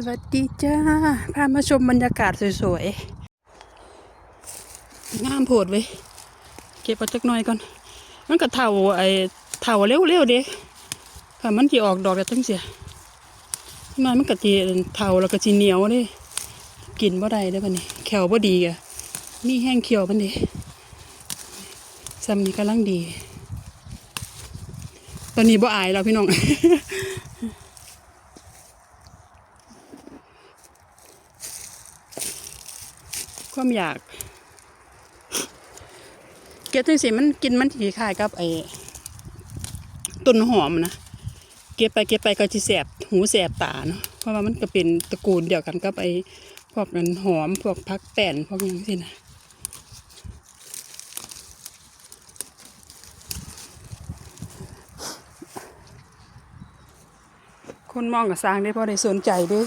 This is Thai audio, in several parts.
สวัสดีจ้า พามาชมบรรยากาศสวยๆ งามโพดเว้ยเก็บเอาจักหน่อยก่อน มันก็เท่าไอ้เท่าเร็วๆเด้ค่ะมันสิออกดอกแล้วจังเสียหน่มันก็สิเท่าแล้วก็สิเหนียวเด้กินบ่ได้เด้อบัดนี้แขวบ่ดีอะมีแห้งเขียวบัดนี้ซ้ำนี้กำลังดี ตอนนี้บ่อายแล้วพี่น้อง ความอยาก เก็บจังสิมันกินมันถีคายกับไอ้ต้นหอมนะเก็บไปเก็บไปก็จะแสบหูแสบตาเนาะเพราะว่ามันก็เป็นตระกูลเดียวกันกับไอ้พวกนั้นหอมพวกพักแป้นพวกนี้สินะคนมองกับสร้างได้เพราะได้สนใจด้วย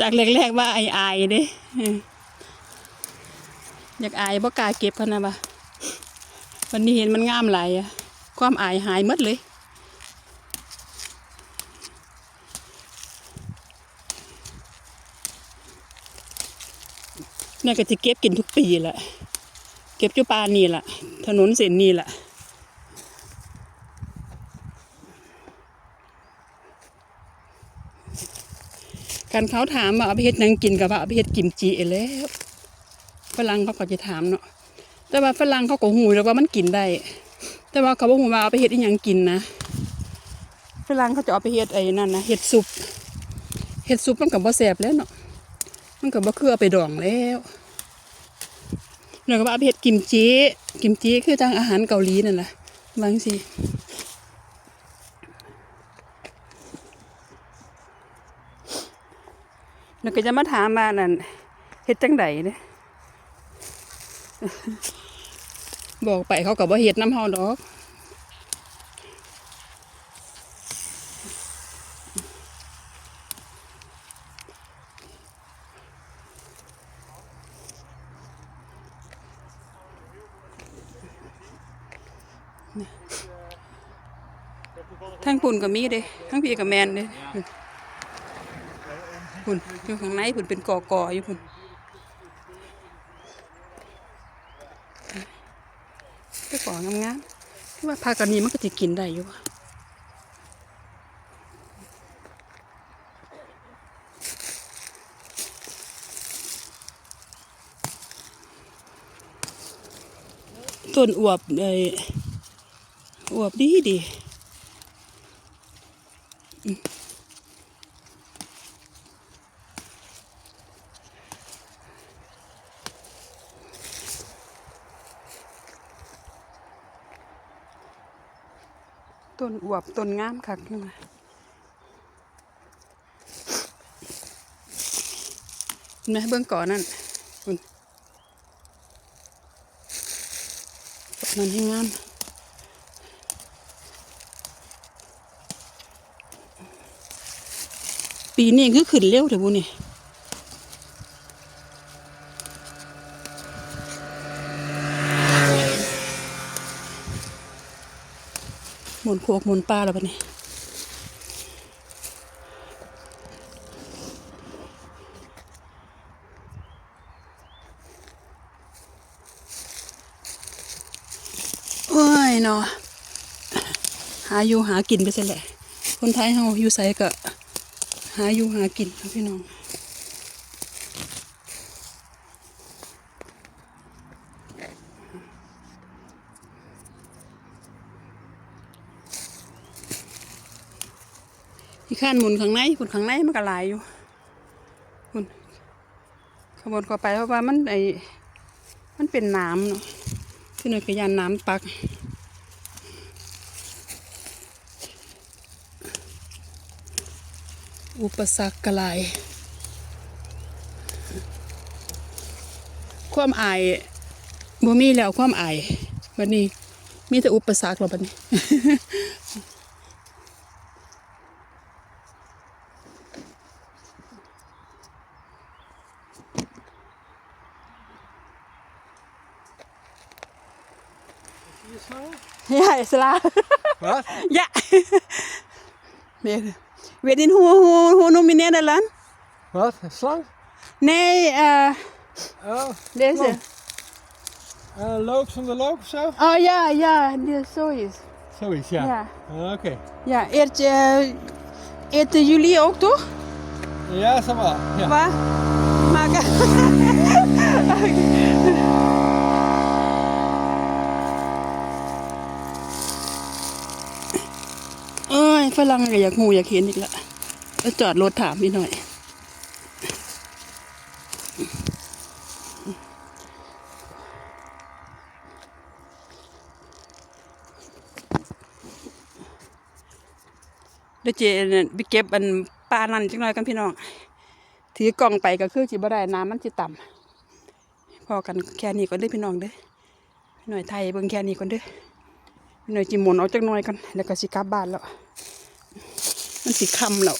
จากแรกๆว่าไอายๆเด้ออยากอายบ่กล้าเก็บพะนะบ่ะวันนี้เห็นมันงามหลายอะความอายหายหมดเลยเนี่ยก็จะเก็บกินทุกปีแหละ เก็บจุปานี่แหละถนนเส้นนี่แหละ การเขาถามว่าเอาไปเฮ็ดยังกินกับว่าเอาไปเฮ็ดกิมจิแล้วฝรั่งเขาก็จะถามเนาะแต่ว่าฝรั่งเขาก็หูแล้วว่ามันกินได้ แต่ว่าเขาบอกว่าเอาไปเฮ็ดอีหยังกินนะฝรั่งเขาจะเอาไปเฮ็ดไอ้นั่นนะเฮ็ดซุปเฮ็ดซุปมันก็บ่แซ่บแล้วเนาะมันก็บ่คือเอาไปดองแล้วแล้วก็ว่าเอาไปเฮ็ดกิมจิกิมจิคือทางอาหารเกาหลีนั่นแหละบางสิ แล้วก็จะมาถามมานั่นเฮ็ดจังไดเนี่ยบอกไปเขาก็บ่เฮ็ดน้ำเฮาดอกทั้งปุ่นก็มีเด้ทั้งพี่กับแมนเด้ พุ่นอยู่ข้างในพุ่นเป็นกอกออยู่พุ่นก็ก่องามๆที่ว่าพากันนี้มันก็จะกินได้อยู่วะต้นอวบเอ้อวบดีดี ต้นอวบต้นงามคักนี่มานะเบื้องก่อนนั่นคุณมันให้งามปีนี้คือขึ้นเร็วเถอะบุนี่ หมุนโคกหมุนปลาแล้วปะนี่ยโอ้ยเนาะหาอยู่หากินไปซะแหละ คนไทยเฮาอยู่ไสก็หาอยู่หากินครับพี่น้อง ขั้นหมุนข้างในคุณข้างในมันก็หลายอยู่คุณขบวนเข้าไปเพราะว่ามันไอมันเป็นน้ำเนาะคือหน่วยกระยานน้ำปักอุปสรรคกลาย ความอายบ่มีแล้วความอายบัดนี้ มีแต่อุปสรรคแล้วบัดนี้ Ja, is la. Wat? Ja. Nee, Weet je hoe, hoe, hoe noem je Nederland? Wat? Een slang? Nee, eh Oh, deze. een loop zonder loop of zo? Oh ja, ja, zo is. Zoiets, ja. Ja. Ah, Oké. Ja, eet, eh, eten jullie ook toch? Ja, zo wel. Ja. Waar? Maken. ฝรั่งก็อยากหูอยากเห็นอีกละแล้วจอดรถถามนิดหน่อย เดี๋ยวเจไปเก็บอันปลานั่นจังหน่อยกันพี่น้อง ถือกล่องไปก็คือสิบได้น้ำมันสิต่ำพอกันแค่นี้ก่อนด้พี่น้องเด้อหน่อยไทยเบิ่งแค่นี้ก่อนเด้อหน่อยจิหมุนเอาจักหน่อยกันแล้วก็สิกลับบ้านแล้ว มันสิคำแล้ว